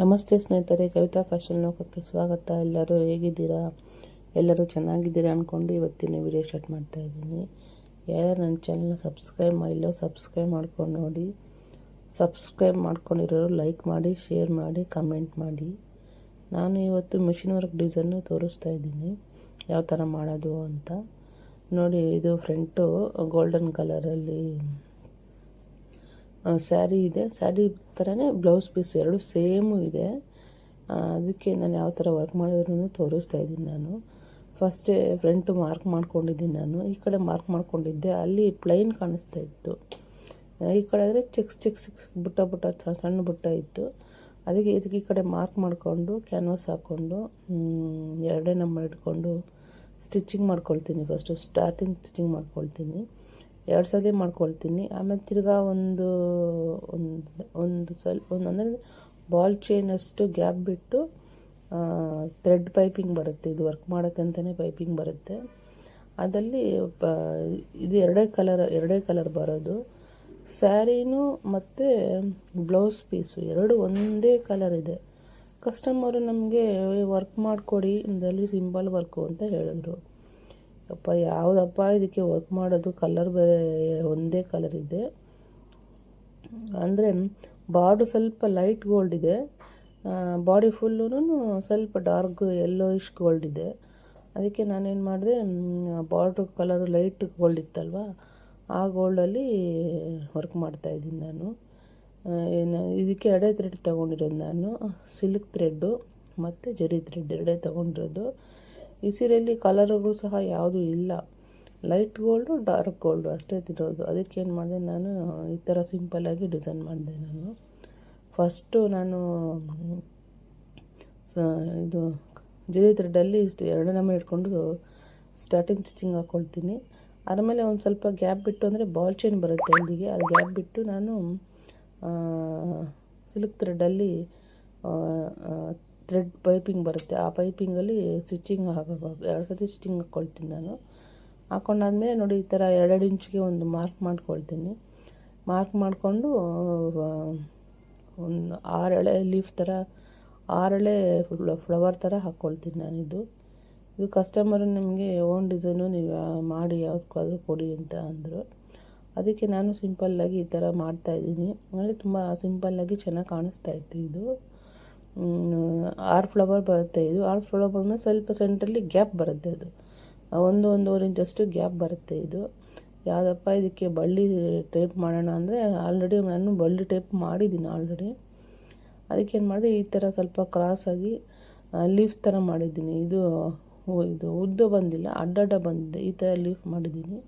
ನಮಸ್ತೆ ಸ್ನೇಹಿತರೆ, ಕವಿತಾ ಫ್ಯಾಷನ್ ಲೋಕಕ್ಕೆ ಸ್ವಾಗತ. ಎಲ್ಲರೂ ಹೇಗಿದ್ದೀರಾ? ಎಲ್ಲರೂ ಚೆನ್ನಾಗಿದ್ದೀರಾ ಅಂದ್ಕೊಂಡು ಇವತ್ತಿನ ವಿಡಿಯೋ ಸ್ಟಾರ್ಟ್ ಮಾಡ್ತಾ ಇದ್ದೀನಿ. ಯಾರು ನನ್ನ ಚಾನಲ್ನ ಸಬ್ಸ್ಕ್ರೈಬ್ ಮಾಡಿಲ್ಲೋ ಸಬ್ಸ್ಕ್ರೈಬ್ ಮಾಡ್ಕೊಂಡು ನೋಡಿ. ಸಬ್ಸ್ಕ್ರೈಬ್ ಮಾಡ್ಕೊಂಡಿರೋರು ಲೈಕ್ ಮಾಡಿ, ಶೇರ್ ಮಾಡಿ, ಕಮೆಂಟ್ ಮಾಡಿ. ನಾನು ಇವತ್ತು ಮಿಷಿನ್ ವರ್ಕ್ ಡಿಸೈನು ತೋರಿಸ್ತಾ ಇದ್ದೀನಿ. ಯಾವ ಥರ ಮಾಡೋದು ಅಂತ. ನೋಡಿ, ಇದು ಫ್ರಂಟು ಗೋಲ್ಡನ್ ಕಲರಲ್ಲಿ ಸ್ಯಾರಿ ಇದೆ. ಸ್ಯಾರಿ ಥರನೇ ಬ್ಲೌಸ್ ಪೀಸ್ ಎರಡು ಸೇಮು ಇದೆ. ಅದಕ್ಕೆ ನಾನು ಯಾವ ಥರ ವರ್ಕ್ ಮಾಡಿದ್ರೂ ತೋರಿಸ್ತಾ ಇದ್ದೀನಿ ನಾನು. ಫಸ್ಟೇ ಫ್ರಂಟು ಮಾರ್ಕ್ ಮಾಡ್ಕೊಂಡಿದ್ದೀನಿ ನಾನು. ಈ ಕಡೆ ಮಾರ್ಕ್ ಮಾಡ್ಕೊಂಡಿದ್ದೆ. ಅಲ್ಲಿ ಪ್ಲೈನ್ ಕಾಣಿಸ್ತಾ ಇತ್ತು. ಈ ಕಡೆ ಆದರೆ ಚಿಕ್ಸ್ ಚಿಕ್ಸ್ ಬುಟ್ಟ ಬುಟ್ಟ ಸಣ್ಣ ಬುಟ್ಟ ಇತ್ತು. ಅದಕ್ಕೆ ಇದಕ್ಕೆ ಈ ಕಡೆ ಮಾರ್ಕ್ ಮಾಡಿಕೊಂಡು ಕ್ಯಾನ್ವಾಸ್ ಹಾಕ್ಕೊಂಡು ಎರಡೇ ನಂಬರ್ ಇಟ್ಕೊಂಡು ಸ್ಟಿಚಿಂಗ್ ಮಾಡ್ಕೊಳ್ತೀನಿ ಫಸ್ಟು ಸ್ಟಾರ್ಟಿಂಗ್ ಸ್ಟಿಚಿಂಗ್ ಮಾಡ್ಕೊಳ್ತೀನಿ. ಎರಡು ಸಲ ಮಾಡ್ಕೊಳ್ತೀನಿ. ಆಮೇಲೆ ತಿರ್ಗಾ ಒಂದು ಒಂದು ಸಲ, ಒಂದು ಅಂದರೆ ಬಾಲ್ ಚೈನಷ್ಟು ಗ್ಯಾಪ್ ಬಿಟ್ಟು ಥ್ರೆಡ್ ಪೈಪಿಂಗ್ ಬರುತ್ತೆ. ಇದು ವರ್ಕ್ ಮಾಡೋಕ್ಕಂತಲೇ ಪೈಪಿಂಗ್ ಬರುತ್ತೆ. ಅದರಲ್ಲಿ ಇದು ಎರಡೇ ಕಲರ್ ಎರಡೇ ಕಲರ್ ಬರೋದು. ಸ್ಯಾರಿನೂ ಮತ್ತು ಬ್ಲೌಸ್ ಪೀಸು ಎರಡು ಒಂದೇ ಕಲರ್ ಇದೆ. ಕಸ್ಟಮರು ನಮಗೆ ವರ್ಕ್ ಮಾಡಿಕೊಡಿ. ಇದರಲ್ಲಿ ಸಿಂಪಲ್ ವರ್ಕು ಅಂತ ಹೇಳಿದ್ರು. ಅಪ್ಪ, ಯಾವುದಪ್ಪ ಇದಕ್ಕೆ ವರ್ಕ್ ಮಾಡೋದು? ಕಲರ್ ಬೇರೆ, ಒಂದೇ ಕಲರ್ ಇದೆ. ಅಂದರೆ ಬಾರ್ಡು ಸ್ವಲ್ಪ ಲೈಟ್ ಗೋಲ್ಡ್ ಇದೆ. ಬಾಡಿ ಫುಲ್ಲೂ ಸ್ವಲ್ಪ ಡಾರ್ಕ್ ಯೆಲ್ಲೋಯಿಶ್ ಗೋಲ್ಡ್ ಇದೆ. ಅದಕ್ಕೆ ನಾನೇನು ಮಾಡಿದೆ ಬಾರ್ಡ್ರ್ ಕಲರ್ ಲೈಟ್ ಗೋಲ್ಡ್ ಇತ್ತಲ್ವ, ಆ ಗೋಲ್ಡಲ್ಲಿ ವರ್ಕ್ ಮಾಡ್ತಾಯಿದ್ದೀನಿ ನಾನು. ಏನು, ಇದಕ್ಕೆ ಎಡೆ ಥ್ರೆಡ್ ತೊಗೊಂಡಿರೋದು ನಾನು. ಸಿಲ್ಕ್ ಥ್ರೆಡ್ಡು ಮತ್ತು ಜರಿ ಥ್ರೆಡ್ ಎರಡೇ ತೊಗೊಂಡಿರೋದು. ಈ ಸೀರೆಯಲ್ಲಿ ಕಲರ್ಗಳು ಸಹ ಯಾವುದು ಇಲ್ಲ. ಲೈಟ್ ಗೋಲ್ಡು, ಡಾರ್ಕ್ ಗೋಲ್ಡು ಅಷ್ಟೇ ತಿರೋದು ಅದಕ್ಕೆ ಏನು ಮಾಡಿದೆ ನಾನು, ಈ ಥರ ಸಿಂಪಲ್ಲಾಗಿ ಡಿಸೈನ್ ಮಾಡಿದೆ ನಾನು. ಫಸ್ಟು ನಾನು, ಸ, ಇದು ಜರಿ ಥ್ರೆಡ್ಡಲ್ಲಿ ಎರಡು ನಂಬರ್ ಇಟ್ಕೊಂಡು ಸ್ಟಾರ್ಟಿಂಗ್ ಸ್ಟಿಚಿಂಗ್ ಹಾಕ್ಕೊಳ್ತೀನಿ ಆಮೇಲೆ ಒಂದು ಸ್ವಲ್ಪ ಗ್ಯಾಪ್ ಬಿಟ್ಟು, ಅಂದರೆ ಬಾಲ್ ಚೈನ್ ಬರುತ್ತೆ ಅಲ್ಲಿಗೆ ಅದು ಗ್ಯಾಪ್ ಬಿಟ್ಟು ನಾನು ಸಿಲ್ಕ್ ಥ್ರೆಡ್ಡಲ್ಲಿ ಥ್ರೆಡ್ ಪೈಪಿಂಗ್ ಬರುತ್ತೆ. ಆ ಪೈಪಿಂಗಲ್ಲಿ ಸ್ಟಿಚಿಂಗ್ ಹಾಕಬೇಕು ಎರಡು ಸತಿ ಸ್ಟಿಚಿಂಗ್ ಹಾಕ್ಕೊಳ್ತೀನಿ ನಾನು. ಹಾಕ್ಕೊಂಡಾದ್ಮೇಲೆ ನೋಡಿ ಈ ಥರ ಎರಡೆರಡು ಇಂಚಿಗೆ ಒಂದು ಮಾರ್ಕ್ ಮಾಡ್ಕೊಳ್ತೀನಿ. ಮಾರ್ಕ್ ಮಾಡಿಕೊಂಡು ಒಂದು ಆರು ಎಳೆ ಲೀಫ್ ಥರ ಆರೆಳೆ ಫ್ಲವರ್ ಥರ ಹಾಕ್ಕೊಳ್ತೀನಿ ನಾನಿದು ಇದು. ಕಸ್ಟಮರು ನಿಮಗೆ ಓನ್ ಡಿಸೈನು ನೀವು ಮಾಡಿ ಯಾವುದಕ್ಕಾದ್ರೂ ಕೊಡಿ ಅಂತ ಅಂದರು. ಅದಕ್ಕೆ ನಾನು ಸಿಂಪಲ್ಲಾಗಿ ಈ ಥರ ಮಾಡ್ತಾಯಿದ್ದೀನಿ ಅಂದರೆ ತುಂಬ ಸಿಂಪಲ್ಲಾಗಿ ಚೆನ್ನಾಗಿ ಕಾಣಿಸ್ತಾ ಇತ್ತು ಇದು. ಆರು ಫ್ಲವರ್ ಬರುತ್ತೆ. ಇದು ಆರು ಫ್ಲವರ್ ಬಂದಮೇಲೆ ಸ್ವಲ್ಪ ಸೆಂಟ್ರಲ್ಲಿ ಗ್ಯಾಪ್ ಬರುತ್ತೆ ಅದು. ಒಂದು ಒಂದೂವರೆ ಇಂಚಷ್ಟು ಗ್ಯಾಪ್ ಬರುತ್ತೆ ಇದು. ಯಾವುದಪ್ಪ ಇದಕ್ಕೆ ಬಳ್ಳಿ ಟೈಪ್ ಮಾಡೋಣ ಅಂದರೆ ಆಲ್ರೆಡಿ ನಾನು ಬಳ್ಳಿ ಟೈಪ್ ಮಾಡಿದ್ದೀನಿ ಆಲ್ರೆಡಿ. ಅದಕ್ಕೆ ಏನು ಮಾಡಿದೆ, ಈ ಥರ ಸ್ವಲ್ಪ ಕ್ರಾಸಾಗಿ ಲೀಫ್ ಥರ ಮಾಡಿದ್ದೀನಿ. ಇದು ಇದು ಉದ್ದ ಬಂದಿಲ್ಲ ಅಡ್ಡಡ್ಡ ಬಂದಿದೆ. ಈ ಥರ ಲೀಫ್ ಮಾಡಿದ್ದೀನಿ.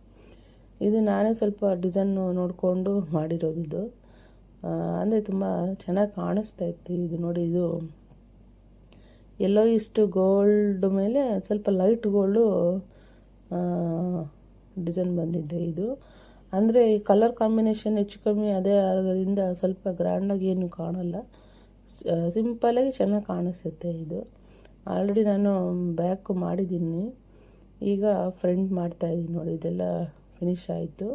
ಇದು ನಾನೇ ಸ್ವಲ್ಪ ಡಿಸೈನ್ ನೋಡಿಕೊಂಡು ಮಾಡಿರೋದು ಇದು. ಅಂದರೆ ತುಂಬ ಚೆನ್ನಾಗಿ ಕಾಣಿಸ್ತಾ ಇತ್ತು ಇದು ನೋಡಿ, ಇದು ಎಲ್ಲೋ ಇಷ್ಟು ಗೋಲ್ಡ್ ಮೇಲೆ ಸ್ವಲ್ಪ ಲೈಟ್ ಗೋಲ್ಡು ಡಿಸೈನ್ ಬಂದಿದೆ ಇದು. ಅಂದರೆ ಈ ಕಲರ್ ಕಾಂಬಿನೇಷನ್ ಹೆಚ್ಚು ಕಮ್ಮಿ ಅದೇ ಆಗೋದ್ರಿಂದ ಸ್ವಲ್ಪ ಗ್ರ್ಯಾಂಡಾಗಿ ಏನು ಕಾಣಲ್ಲ. ಸಿಂಪಲಾಗಿ ಚೆನ್ನಾಗಿ ಕಾಣಿಸುತ್ತೆ ಇದು. ಆಲ್ರೆಡಿ ನಾನು ಬ್ಯಾಕ್ ಮಾಡಿದ್ದೀನಿ. ಈಗ ಫ್ರಂಟ್ ಮಾಡ್ತಾಯಿದ್ದೀನಿ ನೋಡಿ, ಇದೆಲ್ಲ ಫಿನಿಶ್ ಆಯಿತು.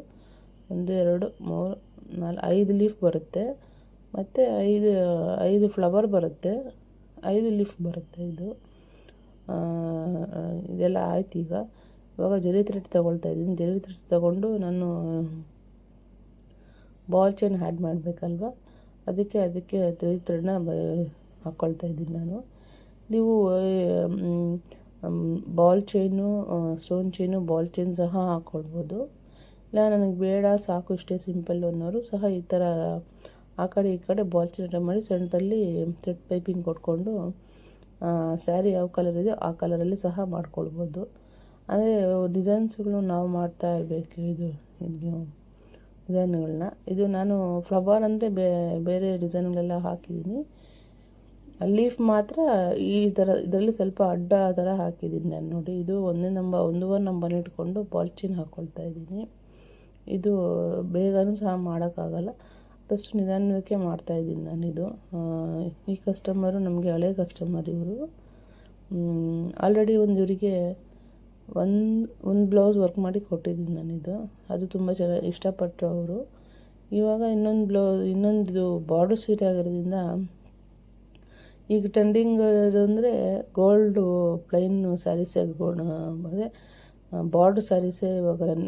ಒಂದು, ಎರಡು, ಮೂರು ನಾಲ್ಕು ಐದು ಲೀಫ್ ಬರುತ್ತೆ. ಮತ್ತು ಐದು ಐದು ಫ್ಲವರ್ ಬರುತ್ತೆ. ಐದು ಲೀಫ್ ಬರುತ್ತೆ ಇದು. ಇದೆಲ್ಲ ಆಯ್ತು ಈಗ. ಇವಾಗ ಜರಿ ಥ್ರೆಡ್ ತಗೊಳ್ತಾ ಇದ್ದೀನಿ. ಜರಿ ಥ್ರೆಡ್ ತಗೊಂಡು ನಾನು ಬಾಲ್ ಚೈನ್ ಆ್ಯಡ್ ಮಾಡಬೇಕಲ್ವ? ಅದಕ್ಕೆ ಅದಕ್ಕೆ ಜರಿ ಥ್ರೆಡ್ನ ಹಾಕ್ಕೊಳ್ತಾ ಇದ್ದೀನಿ ನಾನು. ನೀವು ball chain stone chain, ball chain ಸಹ ಹಾಕ್ಕೊಳ್ಬೋದು ಇಲ್ಲ ನನಗೆ ಬೇಡ, ಸಾಕು, ಇಷ್ಟೇ ಸಿಂಪಲ್ ಅನ್ನೋರು ಸಹ ಈ ಥರ ಆ ಕಡೆ ಈ ಕಡೆ ಬಾಲ್ ಚೈನ್ ಮಾಡಿ ಸೆಂಟ್ರಲ್ಲಿ ಥ್ರೆಡ್ ಪೈಪಿಂಗ್ ಕೊಟ್ಕೊಂಡು ಸ್ಯಾರಿ ಯಾವ ಕಲರ್ ಇದೆಯೋ ಆ ಕಲರಲ್ಲಿ ಸಹ ಮಾಡ್ಕೊಳ್ಬೋದು. ಅಂದರೆ ಡಿಸೈನ್ಸ್ಗಳು ನಾವು ಮಾಡ್ತಾ ಇರಬೇಕು, ಇದು ಇದು ಡಿಸೈನ್ಗಳನ್ನ ಇದು ನಾನು ಫ್ಲವರ್ ಅಂದರೆ ಬೇರೆ ಡಿಸೈನ್ಗಳೆಲ್ಲ ಹಾಕಿದ್ದೀನಿ. ಲೀಫ್ ಮಾತ್ರ ಈ ಥರ ಇದರಲ್ಲಿ ಸ್ವಲ್ಪ ಅಡ್ಡ ಥರ ಹಾಕಿದ್ದೀನಿ ನಾನು ನೋಡಿ. ಇದು ಒಂದೇ ನಂಬರ್ ಒಂದೂವರೆ ನಂಬರ್ ಇಟ್ಕೊಂಡು ಪಾಲ್ಚಿನ್ ಹಾಕ್ಕೊಳ್ತಾ ಇದ್ದೀನಿ. ಇದು ಬೇಗನೂ ಸಹ ಮಾಡೋಕ್ಕಾಗಲ್ಲ. ಆದಷ್ಟು ನಿಧಾನಕ್ಕೆ ಮಾಡ್ತಾಯಿದ್ದೀನಿ ನಾನಿದು. ಈ ಕಸ್ಟಮರು ನಮಗೆ ಹಳೆ ಕಸ್ಟಮರ್ ಇವರು. ಆಲ್ರೆಡಿ ಒಂದು ಇವರಿಗೆ ಒಂದು ಒಂದು ಬ್ಲೌಸ್ ವರ್ಕ್ ಮಾಡಿ ಕೊಟ್ಟಿದ್ದೀನಿ ನಾನಿದು. ಅದು ತುಂಬ ಚೆನ್ನಾಗಿ ಇಷ್ಟಪಟ್ಟರು ಅವರು ಇವಾಗ ಇನ್ನೊಂದು ಬ್ಲೌಸ್ ಇನ್ನೊಂದು ಬಾರ್ಡರ್ ಸೀಟ್ ಆಗಿರೋದ್ರಿಂದ ಈಗ ಟ್ರೆಂಡಿಂಗ್ ಅಂದರೆ ಗೋಲ್ಡು ಪ್ಲೈನ್ ಸ್ಯಾರೀಸ್ ಗೋಲ್ಡ್ ಅದೇ ಬಾರ್ಡ್ರ್ ಸ್ಯಾರೀಸೇ ಇವಾಗ ರನ್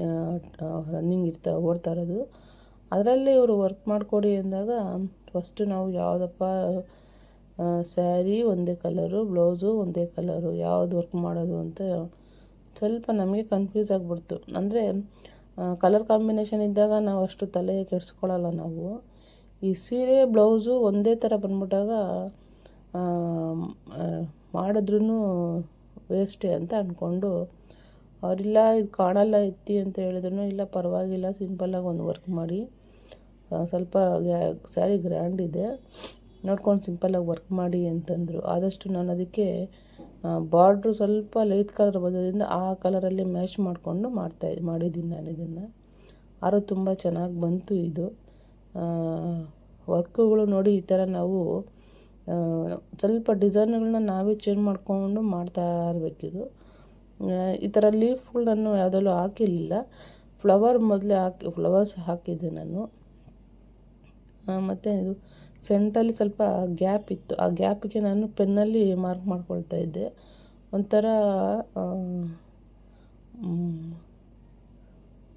ರನ್ನಿಂಗ್ ಇರ್ತಾ, ಓಡ್ತಾ ಇರೋದು. ಅದರಲ್ಲಿ ಇವರು ವರ್ಕ್ ಮಾಡಿಕೊಡಿ ಅಂದಾಗ ಫಸ್ಟು ನಾವು ಯಾವುದಪ್ಪ ಸ್ಯಾರಿ ಒಂದೇ ಕಲರು ಬ್ಲೌಸು ಒಂದೇ ಕಲರು ಯಾವುದು ವರ್ಕ್ ಮಾಡೋದು ಅಂತ ಸ್ವಲ್ಪ ನಮಗೆ ಕನ್ಫ್ಯೂಸ್ ಆಗಿಬಿಡ್ತು. ಅಂದರೆ ಕಲರ್ ಕಾಂಬಿನೇಷನ್ ಇದ್ದಾಗ ನಾವು ಅಷ್ಟು ತಲೆ ಕೆಡಿಸ್ಕೊಳ್ಳಲ್ಲ ನಾವು. ಈ ಸೀರೆ ಬ್ಲೌಸು ಒಂದೇ ಥರ ಬಂದ್ಬಿಟ್ಟಾಗ ಮಾಡಿದ್ರೂ ವೇಸ್ಟೇ ಅಂತ ಅಂದ್ಕೊಂಡು ಅವರಿಲ್ಲ, ಇದು ಕಾಣಲ್ಲ ಎತ್ತಿ ಅಂತ ಹೇಳಿದ್ರು ಇಲ್ಲ, ಪರವಾಗಿಲ್ಲ ಸಿಂಪಲ್ಲಾಗಿ ಒಂದು ವರ್ಕ್ ಮಾಡಿ. ಸ್ವಲ್ಪ ಸ್ಯಾರಿ ಗ್ರ್ಯಾಂಡ್ ಇದೆ. ನೋಡ್ಕೊಂಡು ಸಿಂಪಲ್ಲಾಗಿ ವರ್ಕ್ ಮಾಡಿ ಅಂತಂದರು. ಆದಷ್ಟು ನಾನು ಅದಕ್ಕೆ ಬಾರ್ಡ್ರು ಸ್ವಲ್ಪ ಲೈಟ್ ಕಲರ್ ಬಂದಿದ್ದರಿಂದ ಆ ಕಲರಲ್ಲಿ ಮ್ಯಾಚ್ ಮಾಡಿಕೊಂಡು ಮಾಡ್ತಾ ಮಾಡಿದ್ದೀನಿ ನಾನು ಇದನ್ನು. ಆದರೂ ತುಂಬ ಚೆನ್ನಾಗಿ ಬಂತು ಇದು. ವರ್ಕ್ಗಳು ನೋಡಿ ಈ ಥರ ನಾವು ಸ್ವಲ್ಪ ಡಿಸೈನ್ಗಳನ್ನ ನಾವೇ ಚೇಂಜ್ ಮಾಡಿಕೊಂಡು ಮಾಡ್ತಾ ಇರಬೇಕಿದು. ಈ ಥರ ಲೀಫ್ಗಳು ನಾನು ಯಾವುದಲ್ಲೂ ಹಾಕಿರಲಿಲ್ಲ. ಫ್ಲವರ್ ಮೊದಲೇ ಹಾಕಿ ಫ್ಲವರ್ಸ್ ಹಾಕಿದ್ದೆ ನಾನು. ಮತ್ತು ಇದು ಸೆಂಟಲ್ಲಿ ಸ್ವಲ್ಪ ಗ್ಯಾಪ್ ಇತ್ತು. ಆ ಗ್ಯಾಪಿಗೆ ನಾನು ಪೆನ್ನಲ್ಲಿ ಮಾರ್ಕ್ ಮಾಡ್ಕೊಳ್ತಾ ಇದ್ದೆ. ಒಂಥರ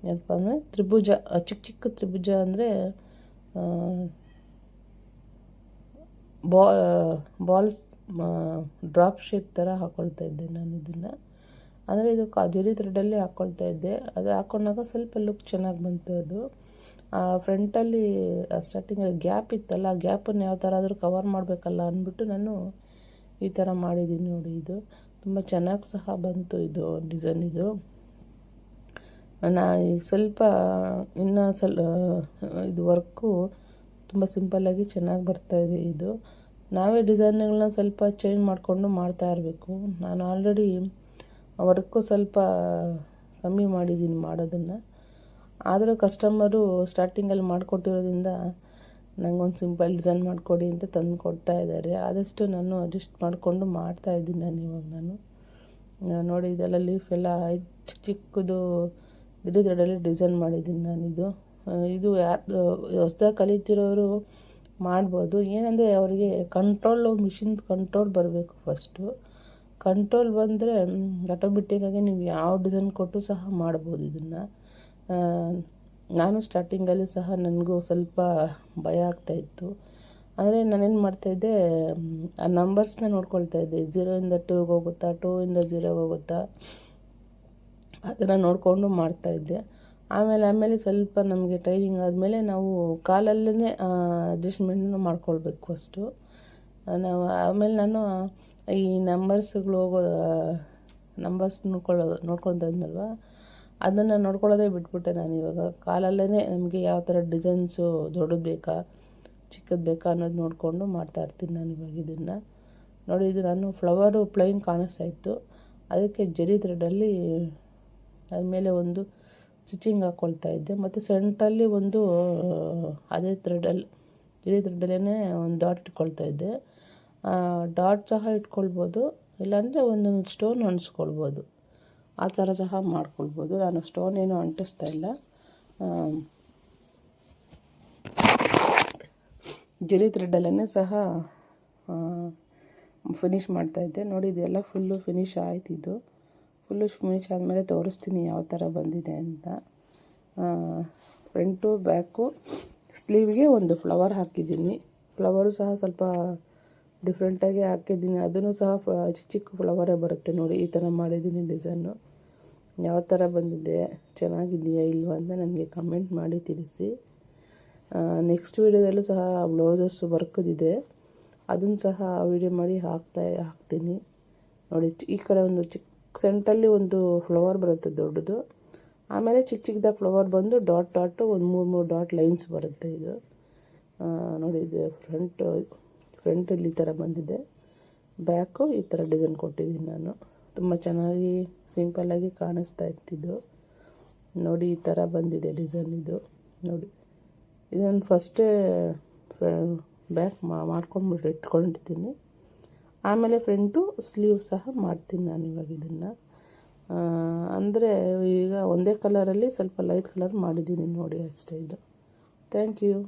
ಏನಪ್ಪ ಅಂದರೆ ತ್ರಿಭುಜ ಚಿಕ್ಕ ಚಿಕ್ಕ ತ್ರಿಭುಜ ಅಂದರೆ ಬಾಲ್ ಬಾಲ್ ಡ್ರಾಪ್ ಶೇಪ್ ಥರ ಹಾಕ್ಕೊಳ್ತಾ ಇದ್ದೆ ನಾನು ಇದನ್ನು. ಅಂದರೆ ಇದು ಕಾ ಜರಿ ಥ್ರೆಡಲ್ಲಿ ಹಾಕ್ಕೊಳ್ತಾ ಇದ್ದೆ. ಅದು ಹಾಕ್ಕೊಂಡಾಗ ಸ್ವಲ್ಪ ಲುಕ್ ಚೆನ್ನಾಗಿ ಬಂತು ಅದು. ಫ್ರಂಟಲ್ಲಿ ಸ್ಟಾರ್ಟಿಂಗಲ್ಲಿ ಗ್ಯಾಪ್ ಇತ್ತಲ್ಲ, ಆ ಗ್ಯಾಪನ್ನು ಯಾವ ಥರ ಆದರೂ ಕವರ್ ಮಾಡಬೇಕಲ್ಲ ಅಂದ್ಬಿಟ್ಟು ನಾನು ಈ ಥರ ಮಾಡಿದ್ದೀನಿ ನೋಡಿ ಇದು. ತುಂಬ ಚೆನ್ನಾಗಿ ಸಹ ಬಂತು ಇದು ಡಿಸೈನ್ ಇದು. ನಾ ಈಗ ಸ್ವಲ್ಪ, ಇನ್ನು ಸ್ವಲ್ ಇದು ವರ್ಕು ತುಂಬ ಸಿಂಪಲ್ಲಾಗಿ ಚೆನ್ನಾಗಿ ಬರ್ತಾ ಇದೆ ಇದು. ನಾವೇ ಡಿಸೈನ್ಗಳನ್ನ ಸ್ವಲ್ಪ ಚೇಂಜ್ ಮಾಡಿಕೊಂಡು ಮಾಡ್ತಾ ಇರಬೇಕು. ನಾನು ಆಲ್ರೆಡಿ ವರ್ಕು ಸ್ವಲ್ಪ ಕಮ್ಮಿ ಮಾಡಿದ್ದೀನಿ ಮಾಡೋದನ್ನು. ಆದರೂ ಕಸ್ಟಮರು ಸ್ಟಾರ್ಟಿಂಗಲ್ಲಿ ಮಾಡಿಕೊಟ್ಟಿರೋದ್ರಿಂದ ನನಗೊಂದು ಸಿಂಪಲ್ ಡಿಸೈನ್ ಮಾಡಿಕೊಡಿ ಅಂತ ತಂದು ಕೊಡ್ತಾ ಇದ್ದಾರೆ. ಆದಷ್ಟು ನಾನು ಅಡ್ಜಸ್ಟ್ ಮಾಡಿಕೊಂಡು ಮಾಡ್ತಾ ಇದ್ದೀನಿ ನಾನು ಇವಾಗ ನಾನು. ನೋಡಿ ಇದೆಲ್ಲ ಲೀಫ್ ಎಲ್ಲ ಚಿಕ್ಕ ಚಿಕ್ಕದು ದಿಢೀರಲ್ಲಿ ಡಿಸೈನ್ ಮಾಡಿದ್ದೀನಿ ನಾನಿದು ಇದು. ಯಾರು ಹೊಸ್ದಾಗಿ ಕಲಿತಿರೋರು ಮಾಡ್ಬೋದು. ಏನಂದರೆ ಅವರಿಗೆ ಕಂಟ್ರೋಲು ಮಿಷಿನ್ ಕಂಟ್ರೋಲ್ ಬರಬೇಕು ಫಸ್ಟು ಕಂಟ್ರೋಲ್ ಬಂದರೆ ಆಟೋಮೆಟಿಕ್ಕಾಗಿ ನೀವು ಯಾವ ಡಿಸೈನ್ ಕೊಟ್ಟು ಸಹ ಮಾಡ್ಬೋದು ಇದನ್ನು. ನಾನು ಸ್ಟಾರ್ಟಿಂಗಲ್ಲೂ ಸಹ ನನಗೂ ಸ್ವಲ್ಪ ಭಯ ಆಗ್ತಾಯಿತ್ತು ಆದರೆ ನಾನೇನು ಮಾಡ್ತಾಯಿದ್ದೆ ಆ ನಂಬರ್ಸ್ನ ನೋಡ್ಕೊಳ್ತಾ ಇದ್ದೆ. ಜೀರೋಯಿಂದ ಟೂಗೆ ಹೋಗುತ್ತಾ ಟೂಯಿಂದ ಜೀರೋಗೆ ಹೋಗುತ್ತಾ, ಅದನ್ನು ನೋಡಿಕೊಂಡು ಮಾಡ್ತಾಯಿದ್ದೆ ಆಮೇಲೆ ಆಮೇಲೆ ಸ್ವಲ್ಪ ನಮಗೆ ಟ್ರೈನಿಂಗ್ ಆದಮೇಲೆ ನಾವು ಕಾಲಲ್ಲೇ ಅಡ್ಜಸ್ಟ್ಮೆಂಟ್ನ ಮಾಡ್ಕೊಳ್ಬೇಕು ಫಸ್ಟು ನಾವು, ಆಮೇಲೆ ನಾನು ಈ ನಂಬರ್ಸ್ಗಳು ಹೋಗೋ ನಂಬರ್ಸ್ ನೋಡ್ಕೊಳ್ಳೋದು ನೋಡ್ಕೊಳ್ತಾ ಇದ್ನಲ್ವ ಅದನ್ನು ನೋಡ್ಕೊಳ್ಳೋದೇ ಬಿಟ್ಬಿಟ್ಟೆ ನಾನು ಇವಾಗ. ಕಾಲಲ್ಲೇ ನಮಗೆ ಯಾವ ಥರ ಡಿಸೈನ್ಸು ದೊಡ್ಡದು ಬೇಕಾ, ಚಿಕ್ಕದು ಬೇಕಾ ಅನ್ನೋದು ನೋಡಿಕೊಂಡು ಮಾಡ್ತಾಯಿರ್ತೀನಿ ನಾನು ಇವಾಗ ಇದನ್ನು. ನೋಡಿ, ಇದು ನಾನು ಫ್ಲವರು ಪ್ಲೈನ್ ಕಾಣಿಸ್ತಾ ಇತ್ತು. ಅದಕ್ಕೆ ಜರಿ ಥ್ರೆಡಲ್ಲಿ ಅದ್ಮೇಲೆ ಒಂದು ಸ್ಟಿಚಿಂಗ್ ಹಾಕ್ಕೊಳ್ತಾ ಇದ್ದೆ. ಮತ್ತು ಸೆಂಟಲ್ಲಿ ಒಂದು, ಅದೇ ಥ್ರೆಡಲ್ಲಿ ಜರಿ ಥ್ರೆಡಲ್ಲೇ ಒಂದು ಡಾಟ್ ಇಟ್ಕೊಳ್ತಾ ಇದ್ದೆ. ಡಾಟ್ ಸಹ ಇಟ್ಕೊಳ್ಬೋದು, ಇಲ್ಲಾಂದರೆ ಒಂದೊಂದು ಸ್ಟೋನ್ ಅಂಟಿಸ್ಕೊಳ್ಬೋದು ಆ ಥರ ಸಹ ಮಾಡ್ಕೊಳ್ಬೋದು. ನಾನು ಸ್ಟೋನ್ ಏನು ಅಂಟಿಸ್ತಾ ಇಲ್ಲ. ಜರಿ ಥ್ರೆಡ್ಡಲ್ಲೇ ಸಹ ಫಿನಿಶ್ ಮಾಡ್ತಾಯಿದ್ದೆ ನೋಡಿ, ಇದೆಲ್ಲ ಫುಲ್ಲು ಫಿನಿಶ್ ಆಯ್ತು ಇದು. ಫುಲ್ಲು ಫಿನಿಶ್ ಆದಮೇಲೆ ತೋರಿಸ್ತೀನಿ ಯಾವ ಥರ ಬಂದಿದೆ ಅಂತ. ಫ್ರಂಟು ಬ್ಯಾಕು ಸ್ಲೀವ್ಗೆ ಒಂದು ಫ್ಲವರ್ ಹಾಕಿದ್ದೀನಿ. ಫ್ಲವರು ಸಹ ಸ್ವಲ್ಪ ಡಿಫ್ರೆಂಟಾಗಿ ಹಾಕಿದ್ದೀನಿ. ಅದನ್ನು ಸಹ ಚಿಕ್ಕ ಚಿಕ್ಕ ಫ್ಲವರೇ ಬರುತ್ತೆ ನೋಡಿ, ಈ ಥರ ಮಾಡಿದ್ದೀನಿ ಡಿಸೈನು ಯಾವ ಥರ ಬಂದಿದೆ, ಚೆನ್ನಾಗಿದೆಯಾ ಇಲ್ವಾ ಅಂತ ನನಗೆ ಕಮೆಂಟ್ ಮಾಡಿ ತಿಳಿಸಿ. ನೆಕ್ಸ್ಟ್ ವೀಡಿಯೋದಲ್ಲೂ ಸಹ ಬ್ಲೌಸಸ್ ಬರ್ಕದಿದೆ ಅದನ್ನು ಸಹ ವೀಡಿಯೋ ಮಾಡಿ ಹಾಕ್ತಾ, ಹಾಕ್ತೀನಿ. ನೋಡಿ, ಈ ಕಡೆ ಒಂದು ಚಿಕ್ಕ ಸೆಂಟಲ್ಲಿ ಒಂದು ಫ್ಲವರ್ ಬರುತ್ತೆ ದೊಡ್ಡದು. ಆಮೇಲೆ ಚಿಕ್ಕ ಚಿಕ್ಕದಾಗ ಫ್ಲವರ್ ಬಂದು ಡಾಟ್ ಡಾಟು ಒಂದು ಮೂರು ಮೂರು ಡಾಟ್ ಲೈನ್ಸ್ ಬರುತ್ತೆ ಇದು. ನೋಡಿ, ಇದು ಫ್ರಂಟ್ ಫ್ರಂಟಲ್ಲಿ ಈ ಥರ ಬಂದಿದೆ. ಬ್ಯಾಕು ಈ ಥರ ಡಿಸೈನ್ ಕೊಟ್ಟಿದ್ದೀನಿ ನಾನು. ತುಂಬ ಚೆನ್ನಾಗಿ ಸಿಂಪಲ್ಲಾಗಿ ಕಾಣಿಸ್ತಾ ಇತ್ತಿದ್ದು ನೋಡಿ ಈ ಥರ ಬಂದಿದೆ ಡಿಸೈನ್ ಇದು. ನೋಡಿ. ಇದನ್ನು ಫಸ್ಟೇ ಬ್ಯಾಕ್ ಮಾಡ್ಕೊಂಡ್ಬಿಟ್ಟು ಇಟ್ಕೊಂಡಿರ್ತೀನಿ ಆಮೇಲೆ ಫ್ರಂಟು ಸ್ಲೀವ್ ಸಹ ಮಾಡ್ತೀನಿ ನಾನು ಇವಾಗ ಇದನ್ನು. ಅಂದರೆ ಈಗ ಒಂದೇ ಕಲರಲ್ಲಿ ಸ್ವಲ್ಪ ಲೈಟ್ ಕಲರ್ ಮಾಡಿದ್ದೀನಿ ನೋಡಿ ಅಷ್ಟೇ ಇದು ಥ್ಯಾಂಕ್ ಯು